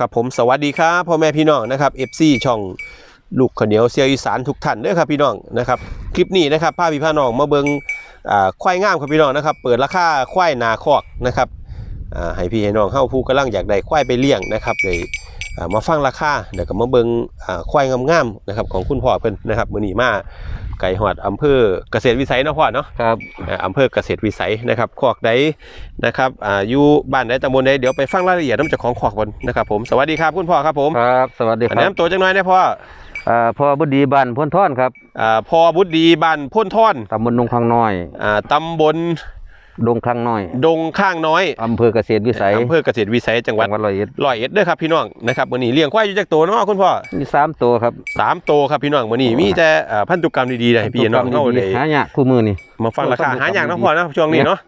ครับผมสวัสดีครับพ่อแม่พี่น้องนะครับ FC ช่องลูกขาวเหนียวเสียวอีสานทุกท่านเด้อครับพี่น้องนะครับคลิปนี้นะครับพาพี่พาน้องมาเบิงอ่าควายงามครับพี่น้องนะครับ เปิดราคาควายนาคอกนะครับอ่าให้พี่ให้น้องเข้าผู้กำลังอยากได้ควายไปเลี้ยงนะครับเลย มาฟังราคาเดี๋ยวก็มาเบิงอ่าควายงามๆนะครับของคุณพ่อเพิ่นนะครับมื้อนี้มาไก่หอดอำเภอเกษตรวิสัยเนาะพ่อเนาะครับอ่าอำเภอเกษตรวิสัยนะครับคอกใดนะครับอ่าอยู่บ้านใดตำบลใดเดี๋ยวไปฟังรายละเอียดน้ำจากของคอกบนนะครับผมสวัสดีครับคุณพ่อครับผมครับ สวัสดีคอันรันี้บตัวจังน้อยนะพ่ออ่าพ่อบุดีบ้านพ้นท่อนครับอ่าพ่อบุตรดีบ้านพ่นท่อนตำบลดงข้างน้อยอ่าตำบล ดงข้างน้อยดงข้างน้อยอำเภอเกษตรวิสัยอำเภอเกษตรวิสัยจังหวัดจังหวัดร้อยเอ็ดร้อยเอ็ดเด้อครับพี่น้องนะครับวันนี้เลี้ยงควายอยู่จากตัวเนาะคุณพ่อมีสามตัวครับสามตัวครับพี่น้องวันนี้มีแต่อ่าพันธุกรรมดีๆเลยให้พี่น้องเข้าได้หายากคู่มือนี่มาฟังราคาโอ้หาอย่างดีเนาะพ่อเนาะช่วงนี้เนาะ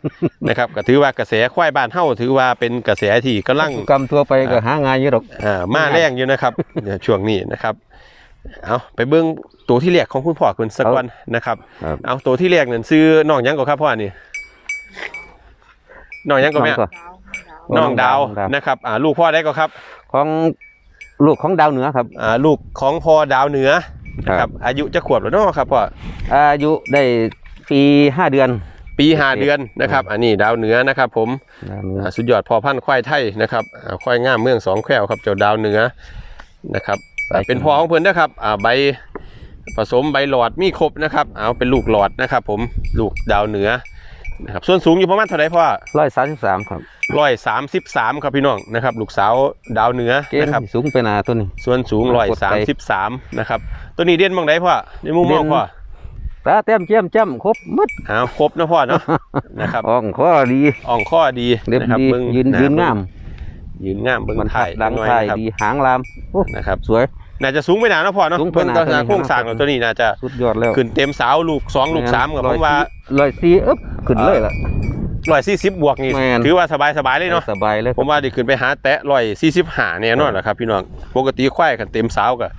นะครับก็ถือว่ากระแสควายบ้านเฮาถือว่าเป็นกระแสที่กำลังกรรมทั่วไปก็หางานเยอะหรอกอ่ามาแรงอยู่นะครับเดี๋ยวช่วงนี้นะครับเอาไปเบิ้งตัวที่แรกของคุณพ่อคุณสักวันนะครับครับ เอาตัวที่แรกนั่นซื้อน้องหยังก็ครับพ่อนี่ น้องหยังก็แม่น้องน้องดาวน้องดาวนะครับอ่าลูกพ่อได้ก็ครับของลูกของดาวเหนือครับ อ่าลูกของพ่อดาวเหนือนะคครัรับ บอายุจะขวบแล้วเนาะครับพ่ออายุได้ปีห้าเดือน ปีห้าเดือนนะครับ อันนี้ดาวเหนือนะครับ ผมดาวเหนืออ่าสุดยอดพอพันธุ์ควายไทยนะครับอ่าควายงามเมืองสองแควครับเจ้าดาวเหนือนะครับอ่าเป็นพ่อของเพิ่นนะครับอ่าใบผสมใบหลอดมีครบนะครับเอาเป็นลูกหลอดนะครับ ผมลูกดาวเหนือ นะครับส่วนสูงอยู่ประมาณเท่าไหร่พ่อร้อยสามสิบสามครับร้อยสามสิบสามครับพี่น้องนะครับลูกสาวดาวเหนือเกณนะครับฑ์สูงไปหนาตัวนี้ ส่วนสูงร้อยสามสิบสามนะครับตัวนี้เด่นบางไดพ่อในมุมมองพ่อตาเต็มเจียมจ้ำครบหมัดเอาครบนะพ่อเนาะนะครับอ่องข้อดีอ่องข้อดีเรียบนะครับดีเบิ่งยืนหยืนงาม ยืนงามเบิ้งมันถ่ายหลังหน่อยถ่ายนะครับดีหางลามโอ้นะครับสวยน่าจะสูงไปหนาเนาะพ่อเนาะสูงไปเพิ่นหนาตัวตัวนี้โครงสร้างของตัวนี้น่าจะสุดยอดแล้วขึ้นเต็มเสาลูกสองลูกสามกับผมว่าร้อยสี่อึ๊บ ขึ้นเลยล่ะร้อยสี่สิบบวกนี่แม่น ถือว่าสบายสบายเลยเนาะสบายเลยผมว่าได้ขึ้นไปหาแตะร้อยสี่สิบห้าเนี่ยนอนแหละครับพี่น้องปกติควายกันเต็มเสากับ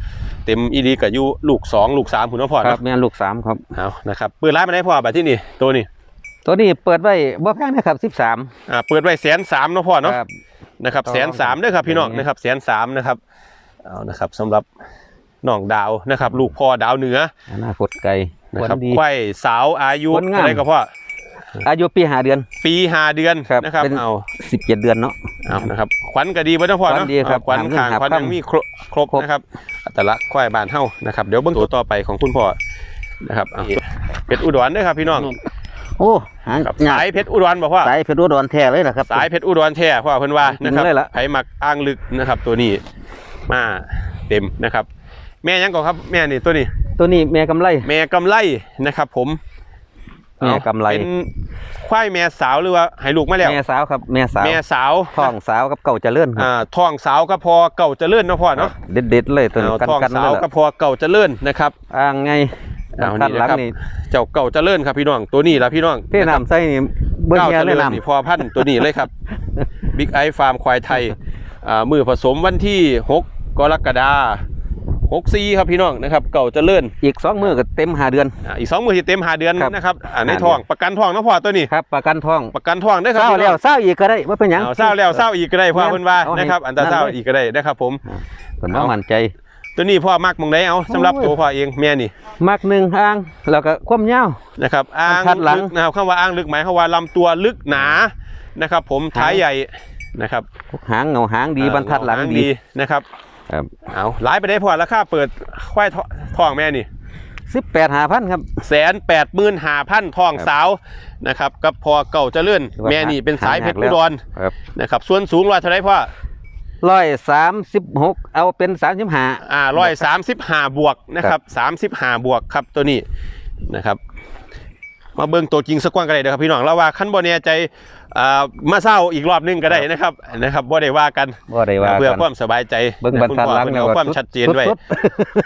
เต็มอีดีกับอยู่ลูกสองลูกสามคุณน้องพ่อครัเนาะบแม่นลูกสามครับ เอานะครับเปิดร้านมาได้พ่อแบบที่นี่ตัวนี้ตัวนี้เปิดไว้บ่แพงนะครับสิบสามอ่าเปิดไว้แสนสามเนาะพ่อเนาะครับ นะครับต่อแสนสามด้วยครับพี่น้องอย่างนี้นะครับแสนสามนะครับเอานะครับสำหรับน้องดาวนะครับ ลูกพ่อดาวเหนืออนาคตไกลนะครับวันดี ควายสาวอายุคนงาม อะไรก็พ่อ อายุปีห้าเดือน ปีห้าเดือนครับนะครับเป็นเอาสิบเจ็ดเดือนเนาะเอานะครับขวัญก็ดีบ่ต้องพ่อขวัเนาะญดีครับเอาขวัญหาเงินขางหาขวัญค่ำยังมีครบครบครบนะครับแต่ละควายบ้านเฮานะครับเดี๋ยวเบิ่งตัวต่อไปของคุณพ่อนะครับเอาเพชรอุดรเด้อครับพี่น้องโอ้หางครับหยาสายเพชรอุดรบอกว่าสายเพชรอุดรแท้เลยนะครับสายเพชรอุดรแท้พ่อเพิ่นว่านะครับจริงเลยล่ะไผมักอ้างลึกนะครับ ตัวนี้มาเต็มนะครับ แม่ยังก่อนครับแม่นี่ตัวนี้ ตัวนี้แม่กำไรแม่กำไลนะครับ ผม แม่กำไรเป็นควายแม่สาวหรือว่าให้ลูกมาแล้วแม่สาวครับแม่สาวแม่สาวท้องสาวกับเก่าเจริญครับอ่าท้องสาวก็พอเก่าเจริญเนาะพ่อเนาะเด็ดเด็ดๆเลยตัวนี้เอากันท้องกันสาเลวยก็ล่ะพอเก่าเจริญนะครับอ่างไงเอาคันนี่หลังนะครับนี่เจ้าเก่าเจริญครับพี่น้องตัวนี้ละพี่น้องเท่น้ำใส่นี่เบิ้งเก้าเฮียเจเลยริญน้นี่พอพันธุ์ตัวนี้เลยครับบิ๊กไอฟาร์มควายไทยอ่ามือผสมวันที่หกกรกฎา หกซีครับพี่น้องนะครับเก่าเจริญำอีกสองมือก็เต็มหาเดือนอ่าอีกสองมือที่เต็มหาเดือนครับ นะครับอ่าในหาเดือนท้องประกันท้องนะพ่อตัวนี้ ครับประกันท้องประกันท้องได้อคเศรับร้าพี่น้แล้อวงเศร้าอีกก็ได้ว่าเป็นหยังเอาเศร้าแล้วเศร้าอีกก็ได้พ่อแม่นเพิ่นว่าเอาให้นะครับอันตรานั่นเศร้าเลยอีกก็ได้นะครับผม ผมว่ามั่นใจ ตัวนี้พ่อมักหมองไหนเอาสำหรับโอ้ยตัวพ่อเองแม่นี่มักหนึ่งอ่างแล้วก็ความยาว นะครับอ้างบรรทัดหลัง ลึกนะครับคำว่าอ้างลึกหมายความว่าลำตัวลึกหนานะครับ ผมหางท้ายใหญ่นะครับหางเงาหางดีเอ่อบรรทัดหลังางดีนะครับ ครับเอาหลายไปได้พอราคาเปิดควายทท้องแม่นี่สิบแปดหาพันครับแสนแปดหมื่นห้าพันทองครับสาวนะครับกับพอเก่าเจะเลื่อนถือว่าแม่นี่เป็นสายเพชรหาอุยากดแล้วรครับนะครับ ส่วนสูงร้อยเท่าไรพ่อร้อยสามสิบหกเอาเป็นสามสิบห้าอ่าร้อยสามสิบห้าบวกนะครับสามสิบห้าบวกครับตัวนี้นะครับ มาเบิ่งตัวจริงสักกว้างกันเลยเด้อครับพี่น้องแล้วว่าขั้นบนเนี่ยใจ อ่ามาเศร้าอีกรอบหนึงก็ได้นะครับนะครับบ่ได้ว่ากันบ่ได้ว่าเพื่อกันความสบายใจเบิ่งบรรทัดหลังคุณแล้พ่วอก็เพิ่นเอาความชัดเจนด้วยสุด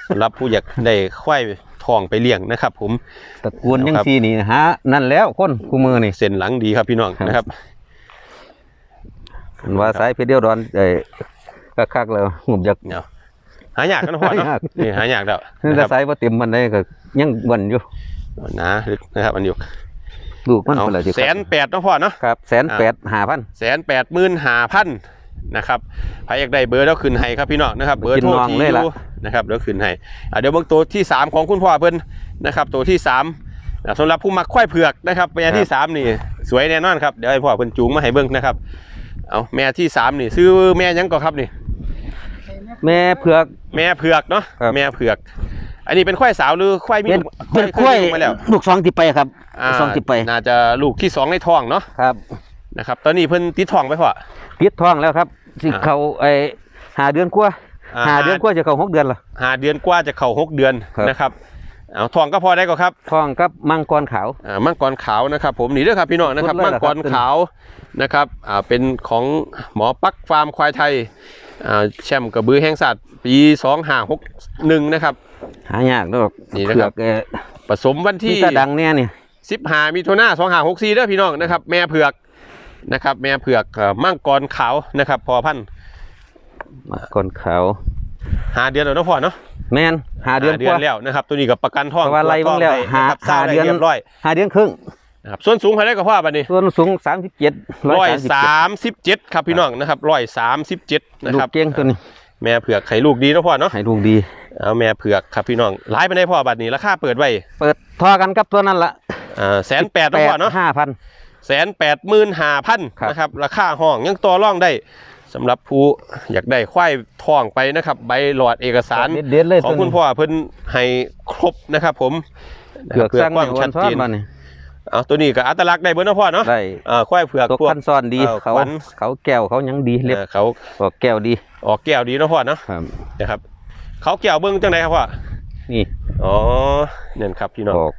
สำหรับผู้อยากได้ควายทองไปเลี้ยงนะครับ ผมๆตระกูลยังครับซีนี่ฮะนั่นแล้วคนคู่มือนี่เส้นหลังดีครับพี่น้องครับนะครับเห็นว่าสายเพชรเดียวดอนเอ้ยคักๆแล้วหุบจากเนาะหายากกันนะพ่อเนาะหายากนี่หายากแล้วนะคถ้ารับสายบ่เต็มมันได้ก็ยังบ่นอยู่หนะนะครับอันนี้ ลูกมันเอาเพิ่นละสิแสนแปดนะพ่อเนาะ ครับแสนแปดห้าพัน แสนแปดหมื่นห้าพันนะครับใครอยากได้เบอร์แล้วขึ้นให้ครับพี่น้องนะครับ เบอร์โทรที่อยู่นะครับเดี๋ยวขึ้นให้อะเดี๋ยวเบิ่งตัวที่สามของคุณพ่อเพิ่นนะครับตัวที่สามอะสำหรับผู้มักควายเผือกนะครับแม่ที่สามนี่สวยแน่นอนครับเดี๋ยวให้พ่อเพิ่นจูงมาให้เบิ่งนะครับเอาแม่ที่สามนี่ซื้อแม่หยังก่อนครับนี่ แม่เผือกแม่เผือกเนาะครับ แม่เผือก อันนี้เป็นควายสาวหรือควายมีเป็นลูกเป็นกล้วยเคมีลูกมาแล้วลูกสองที่ไปครับอ่าสองที่ไปน่าจะลูกที่สองในท้องเนาะครับนะครับตอนนี้เพิ่นติดท้องไปพ่อติดท้องแล้วครับสิอ่า เขาไอหาเดือนกว่าอ่าหาเดือนกว่าจะเข้าหกเดือนละ หาเดือนกว่าจะเข้าหกเดือนครับ นะครับเอาท้องก็พอได้ก็ครับท้องกับมังกรขาว อ่ามังกรขาวนะครับ ผมนี่เด้อครับพี่น้องนะครับพูดเลยมังเหรอคกรับ รขาวนะครับอ่าเป็นของหมอปักฟาร์มควายไทยอ่าแชมป์กระบือแห่งสัตว์ปีสองห้าหกหนึ่งนะครับ หายากดอกนี่นะครับ เผือกเอ่อผสมวันที่ที่ตาดังเนี่ยนี่สิบห้ามิถุนาสองห้าหกสี่เด้อพี่น้องนะครับ แม่เผือกนะครับ แม่เผือกเอ่อมังกรขาวนะครับ พอพันธุ์มังกรขาวหาเดือนแล้วเนาะพ่อเนาะแม่นหาเดือนกว่า แล้วนะครับ ตัวนี้กับประกันท้องเพราะว่าไล่เบิ่งแล้วตรจหาท้องได้นะครับทราบหาเดือน เรียบร้อยหาเดือนครึ่ง นะครับส่วนสูงเท่าไหรก็พ่อบัดนี้ส่วนสูงสามสิบเจ็ดร้อยสามสิบเจ็ดครับพี่น้องนะครับร้อยสามสิบเจ็ดนะลูคกรับ เก้งตัวนี้ แม่เผือกไข่ลูกดีเนาะพ่อเนาะให้ลูกดี เอาแม่เผือกครับพี่น้องร้ายไปได้พ่อบัดนี้ราคาเปิดไว้เปิดทอกันกับตัวนั้นละอ่าแสนแปดเนาะพ่อเนาะห้าพันแสนแปดหมื่นห้าพันครับนะครับราคาห้องยังต่อรองได้สำหรับผู้อยากได้ควายทองไปนะครับใบหลอดเอกสารเด็ดๆเลยของตัวคุณนี้พ่อเพิ่นให้ครบนะครับ ผมเผือกเพื่อสร้างความในวัชันดซ้อเจนนมา เนี่ยเอาตัวนี้ก็อัตลักษณ์ได้เบอร์นาะพ่อเนาะได้เอ่อควายเผือกตัวพวกขั้นซ้อนดีเอ่อเขาขวัญเขาแก้วเขายังดีเล็บเอ่อเขาออกแก้วดีออกแก้วดีเนาะพ่อเนาะครับนะครับ เขาแก้วเบิ้งจังไดครับพ่อนี่อ๋อเนี่ยครับพี่น้องออก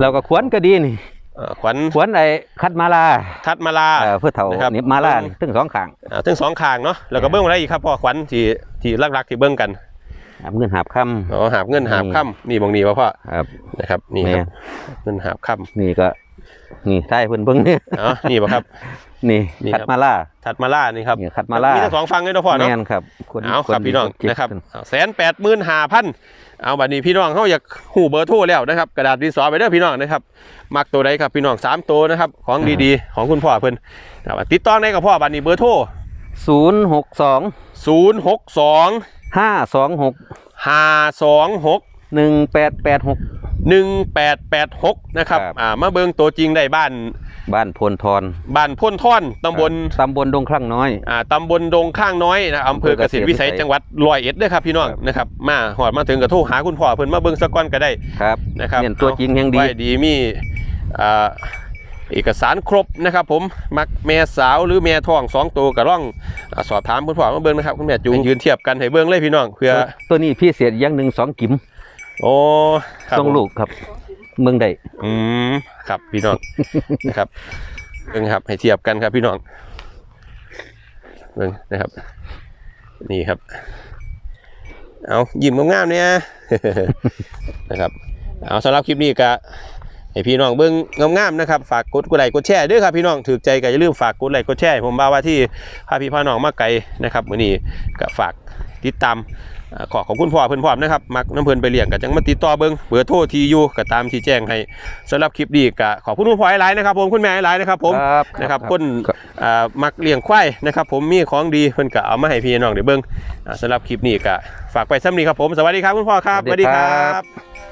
แล้วก็ขวนก็ดีนี่เอ่อขวัญขวนไอ้คัดมาลาทัดมาลา เอ่อเพื่อเถานะครับ เน็บมาลานี่ถึงสองข้าง อ่าทั้งสองข้างเนาะแล้วก็เบิ้งอะไรอีกครับพ่อขวัญที่ที่ลักๆที่เบิ้งกัน หาเงินหาบค่อ๋อหาบเงินหาบนี่ค่ำนี่บางนี่วะพ่อำครับนะครับนี่แม่ครับเงินหาบค่นี่ก็ นี่ใช่เพิ่นเบิ่งเนี่ยำอ๋อนี่ปะครับ นี่นี่คัดครับมาลาทัดมาล่านี่ครับนี่คัดมาลาทั้งสองฟังเลยเนาะพ่อเนาะแม่นครับนเอาครับนพี่น้องเจ็นะครับแสนแปดหมื่นห้าพันเอาบัดนี้พี่น้องเขาอยากหูเบอร์โทรแล้วนะครับกระดาษดินสอไปเด้อพี่น้องนะครับมักตัวใดครับพี่น้องสามตัวนะครับของดีๆ ของคุณพ่อเพิ่นนะครับติดต่อได้กับพ่อบัดนี้เบอร์โทรศูนย์หกสองศูนย์หกสอง ห้าสองหกห้าสองหกหนึ่งแปดแปดหกหนึ่งแปดแปดหกนะครับครับอ่ามาเบิ่งตัวจริงได้บ้าน บ้านพลทอนบ้านพ่นท่อนตำบลตำบลดงคลั่งน้อยอ่าตำบลดงข้างน้อยนะอำเภอเกษตรวิสัยจังหวัดร้อยเอ็ดเด้อครับพี่น้องครับนะครับมาหอดมาถึงกระทู้หาคุณพ่อเพิ่นมาเบิ่งสักก้อนก็ได้ครับนะครับเนี่ยตัวจริงแห่งดีไว้ดีมีอ่า เอกสารครบนะครับ ผมมักแม่สาวหรือแม่ท้องสองตัวก็ร่องอาสอบถามคุณพ่อมาเบิ่งนะครับคุณแม่จูงยืนเทียบกันให้เบิ่งเลยพี่น้องเพื่อตัวนี้พี่เศษอย่างหนึ่งสองกิมโอ้ครับส่งลูกครับ เมืองใดอืมครับพี่น้องนะครับเบิ่งครับให้เทียบกันครับพี่น้องเบิ่งนะครับ นี่ครับ เอายิ้มงามๆเนี่ยนะครับเอาสำหรับคลิปนี้ก็ ให้พี่น้องเบิ้งงามๆนะครับฝากกดกดไลค์กดแชร์ด้วยครับพี่น้องถือใจก็อย่าลืมฝากกดไลค์กดแชร์ให้ผมบ่าว่าที่พาพี่พาน้องมาไกลนะครับมื้อนี้ก็ฝากติดตามอ่าขอของคุณพ่อเพิ่นพร้อมนะครับมักน้ำเพิ่นไปเลี้ยงก็จังมาติดต่อเบิ่งเบอร์โทรที่อยู่ก็ตามที่แจ้งให้สำหรับคลิปนี้ก็ขอบคุณคุณพ่อหลายๆนะครับผมคุณแม่หลายๆนะครับผมครับนะครับคนครับอ่ามักเลี้ยงควายนะครับ ผมมีของดีเพิ่นก็เอามาให้พี่น้องได้เบิ่งอ่าสำหรับคลิปนี้ก็ฝากไปซ้ำนี้ครับผมสวัสดีครับคุณพ่อครับสวัสดีครับบ